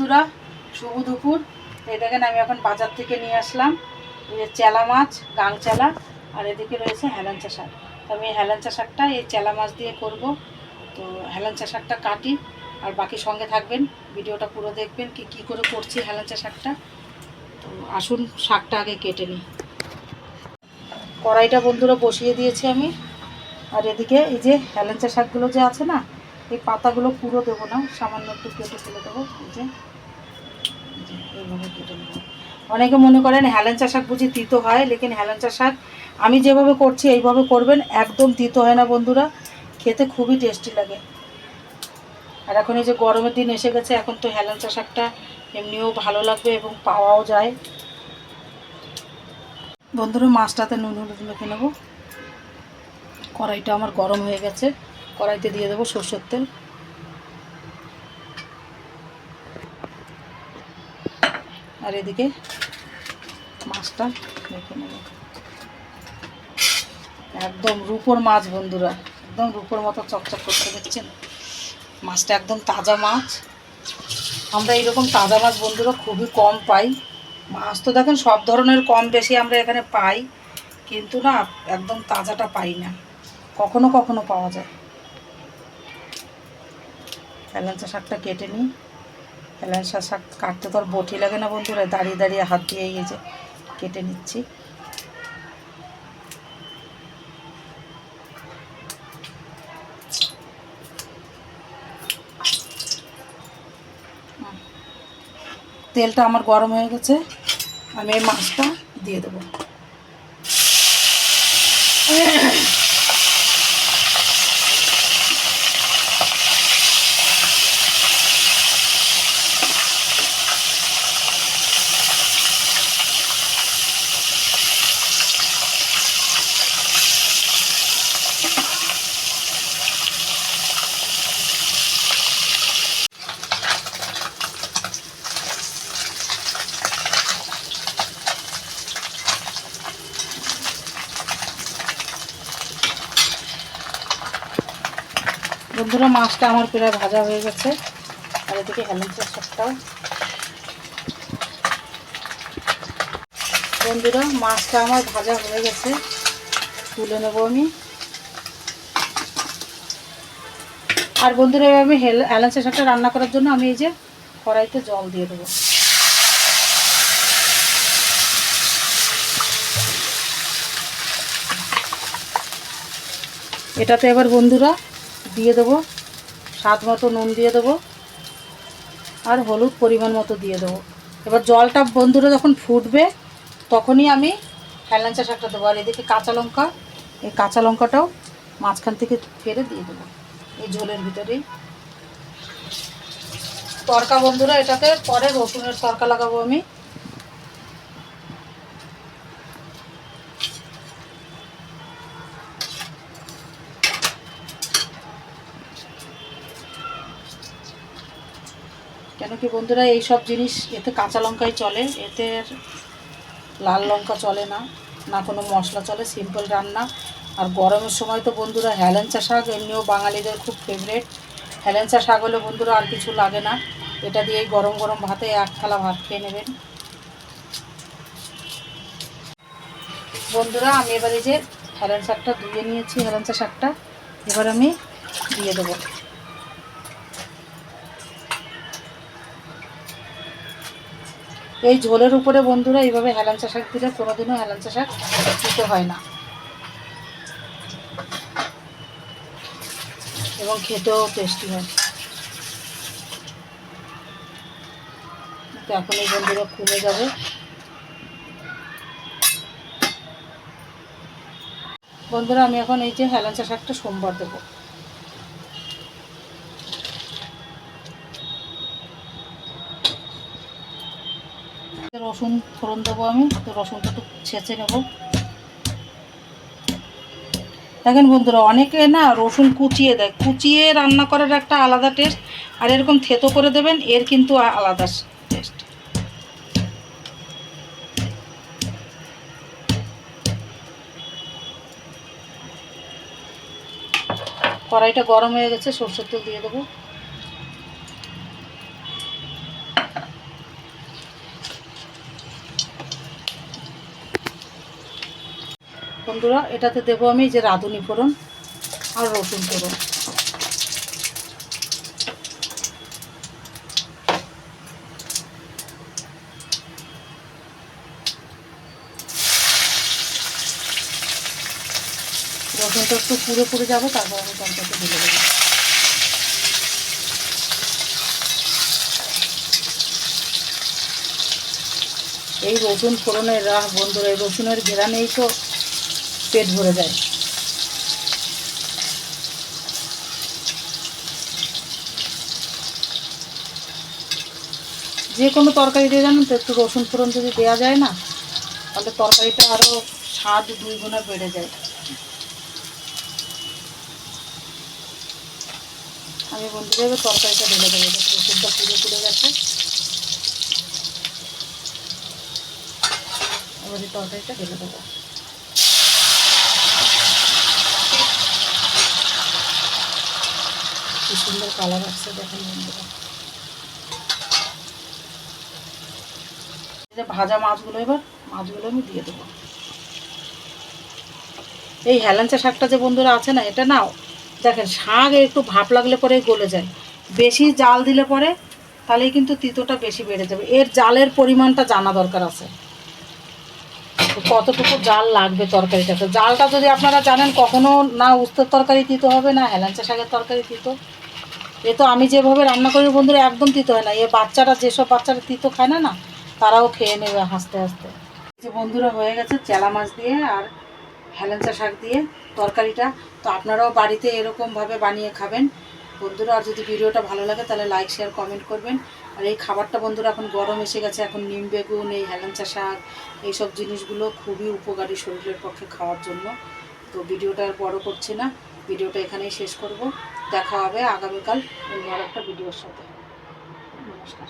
বন্ধুরা, শুভ দুপুর। এই দেখেন আমি এখন বাজার থেকে নিয়ে আসলাম। এই চেলা মাছ, গাং চেলা, আর এদিকে রয়েছে হেলাঞ্চা শাক। তো আমি হেলাঞ্চা শাকটা এই চেলা মাছ দিয়ে করব। তো হেলাঞ্চা শাকটা কাটি, আর বাকি সঙ্গে থাকবেন, ভিডিওটা পুরো দেখবেন, কি কি করে করছি হেলাঞ্চা শাকটা। তো আসুন, শাকটা আগে কেটে নিই। কড়াইটা বন্ধুরা বসিয়ে দিয়েছি আমি। আর এদিকে এই যে হেলেঞ্চা শাকগুলো যে আছে না এই পাতাগুলো পুরো দেবো না, সামান্য একটু কেটে ফেলে দেবো যে। এইভাবে কেটে অনেকে মনে করেন হেলেঞ্চা শাক বুঝি তিতো হয়, লেকিন হেলেঞ্চা শাক আমি যেভাবে করছি, এইভাবে করবেন, একদম তিতো হয় না বন্ধুরা। খেতে খুবই টেস্টি লাগে। আর এখন এই যে গরমের দিন এসে গেছে, এখন তো হেলেঞ্চা শাকটা এমনিও ভালো লাগবে এবং পাওয়াও যায়। বন্ধুরা, মাছটাতে নুন হলুদ মেখে নেব। কড়াইটা আমার গরম হয়ে গেছে। কড়াইতে দিয়ে দেবো সর্ষের তেল। আর এদিকে মাছটা মেখে নেব। একদম রূপোর মাছ বন্ধুরা, একদম রূপোর মতো চকচক করতে দেখছেন? মাছটা একদম তাজা মাছ। আমরা এইরকম তাজা মাছ বন্ধুরা খুবই কম পাই। মাছ তো দেখেন সব ধরনের কম বেশি আমরা এখানে পাই, কিন্তু না, একদম তাজাটা পাই না। কখনো কখনো পাওয়া যায়। হেলাঞ্চা শাকটা কেটে নিই। হেলাঞ্চা শাক কাটতে তো আর বটি লাগে না বন্ধুরা, দাঁড়িয়ে দাঁড়িয়ে হাত দিয়ে এই যে কেটে নিচ্ছি। তেলটা আমার গরম হয়ে গেছে, আমি এই মাছটা দিয়ে দেবো। বন্ধুরা, মাছটা আমার প্রায় ভাজা হয়ে গেছে। আর এদিকে হেলেন্সের শাকটাও বন্ধুরা, মাছটা আমার ভাজা হয়ে গেছে। তুলে নেব আমি। আর বন্ধুরা আমি হেলেন্সের শাকটা রান্না করার জন্য আমি এই যে কড়াইতে জল দিয়ে দেবো। এটাতে এবার বন্ধুরা দিয়ে দেবো। স্বাদ মতো নুন দিয়ে দেবো। আর হলুদ পরিমাণ মতো দিয়ে দেবো। এবার জলটা বন্ধুরা যখন ফুটবে, তখনই আমি হেলাঞ্চা শাকটা দেবো। আর এদিকে কাঁচা লঙ্কা, এই কাঁচা লঙ্কাটাও মাঝখান থেকে ফেলে দিয়ে দেবো। এই ঝোলের ভিতরেই। তরকা বন্ধুরা, এটাকে পরে রসুনের তরকা লাগাবো আমি। কেন কি বন্ধুরা এই সব জিনিস, এতে কাঁচা লঙ্কাই চলে, এতে লাল লঙ্কা চলে না না কোনো মশলা চলে সিম্পল রান্না। আর গরমের সময় তো বন্ধুরা, হেলেঞ্চা শাক, এমনিও বাঙালিদের খুব ফেভারেট হেলেঞ্চা শাক হলে বন্ধুরা আর কিছু লাগে না। এটা দিয়েই গরম গরম ভাতে এক থালা ভাত খেয়ে নেবেন। বন্ধুরা, আমি এবার যে হেলেন শাকটা ধুয়ে নিয়েছি, হেলেঞ্চা শাকটা, এবার আমি দিয়ে দেবো। এই ঝোলের উপরে বন্ধুরা এইভাবে হেলাঞ্চা শাক দিলে কোনোদিনও হেলাঞ্চা শাক দিতে হয় না। এবং খেতেও টেস্টি হয়। এখন এই বন্ধুরা খুলে যাবে। বন্ধুরা, আমি এখন এই যে হেলাঞ্চা শাকটা সোমবার দেবো। রসুন ফোড়ন দেবো আমি, তো রসুনটা একটু ছেঁচে নেব। দেখেন বন্ধুরা, অনেকে না রসুন কুচিয়ে দেয়। কুচিয়ে রান্না করার একটা আলাদা টেস্ট আর এরকম থেতো করে দেবেন, এর কিন্তু আলাদা টেস্ট কড়াইটা গরম হয়ে গেছে, সরষের তেল দিয়ে দেবো। বন্ধুরা, এটাতে দেবো আমি যে রাঁধুনি ফোড়ন আর রসুন ফোড়ন। রসুনটা একটু পুড়ে পুড়ে যাবে, তারপর আমি তরকারিতে ঢেলে দেবো। এই রসুন ফোড়নের রাহ বন্ধুরা, এই রসুনের ঘেরা নেই তো। পেট ভরে যায়। যে কোনো তরকারি দিয়ে জানেন তো, একটু রসুন ফোড়ন যদি দেওয়া যায় না, তাহলে তরকারিটা আরও স্বাদ দুই গুণা বেড়ে যায়। আমি বন্ধুরা এবার তরকারিটা ঢেলে দেবো রসুনটা পুড়ে পুড়ে গেছে। এবার তরকারিটা ঢেলে দেবো। কি সুন্দর কালার আসছে দেখেন বন্ধুরা। যে ভাজা মাছগুলো এবার, মাছগুলো আমি দিয়ে দেবো। এই হেলাঞ্চা শাকটা যে বন্ধুরা আছে না, এটা নাও দেখেন, শাক একটু ভাপ লাগলে পরে গলে যায়। বেশি জাল দিলে পরে তাহলে কিন্তু তিতোটা বেশি বেড়ে যাবে। এর জালের পরিমাণটা জানা দরকার আছে। কতটুকু জাল লাগবে তরকারিটাতে? জালটা যদি আপনারা জানেন, কখনো না উস্তের তরকারি তিতো হবে না, হেলাঞ্চা শাকের তরকারি তিতো। এ তো আমি যেভাবে রান্না করি বন্ধুরা একদম তিতো হয় না। এ বাচ্চারা যেসব বাচ্চারা তিতো খায় না না, তারাও খেয়ে নেবে হাসতে হাসতে। যে বন্ধুরা হয়ে গেছে চেলা মাছ দিয়ে আর হেলেঞ্চা শাক দিয়ে তরকারিটা। তো আপনারাও বাড়িতে এরকমভাবে বানিয়ে খাবেন। বন্ধুরা, আর যদি ভিডিওটা ভালো লাগে তাহলে লাইক শেয়ার কমেন্ট করবেন। আর এই খাবারটা বন্ধুরা এখন গরম এসে গেছে, এখন নিম বেগুন, এই হেলেঞ্চা শাক, এইসব জিনিসগুলো খুবই উপকারী শরীরের পক্ষে খাওয়ার জন্য। তো ভিডিওটা আর বড় করছি না, ভিডিওটা এখানেই শেষ করব। দেখা হবে আগামীকাল অন্য একটা ভিডিওর সাথে। নমস্কার।